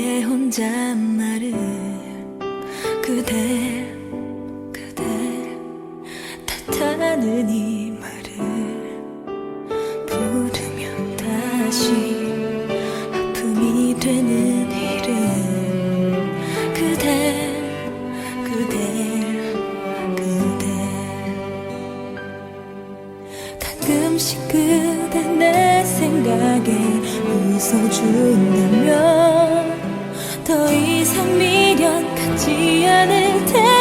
그대 혼잣말을 그대 그대 탓하는 이 말을 부르면 다시 아픔이 되는 이름 그대 그대 그대 가끔씩 그대 내 생각에 웃어준다면 더 이상 미련 갖지 않을 테니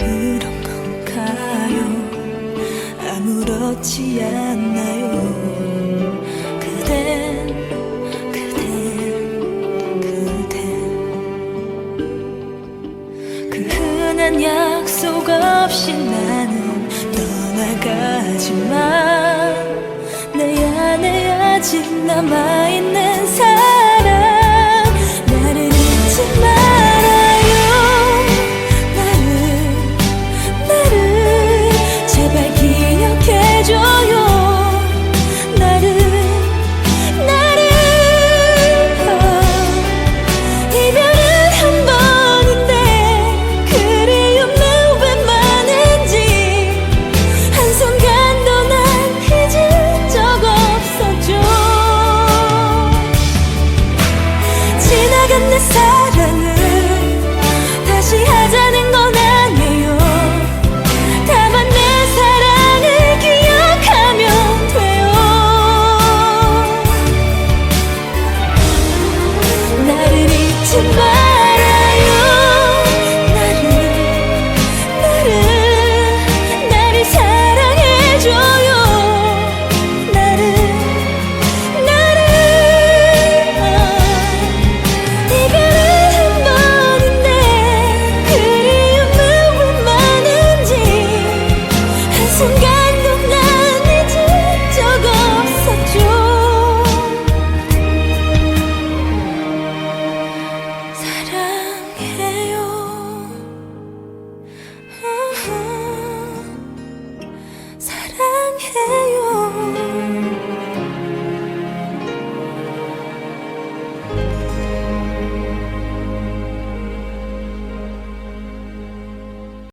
그런 건가요? 아무렇지 않나요? 그댄 그댄 그댄 그 흔한 약속 없이 나는 떠나가지만 내 안에 아직 남아있는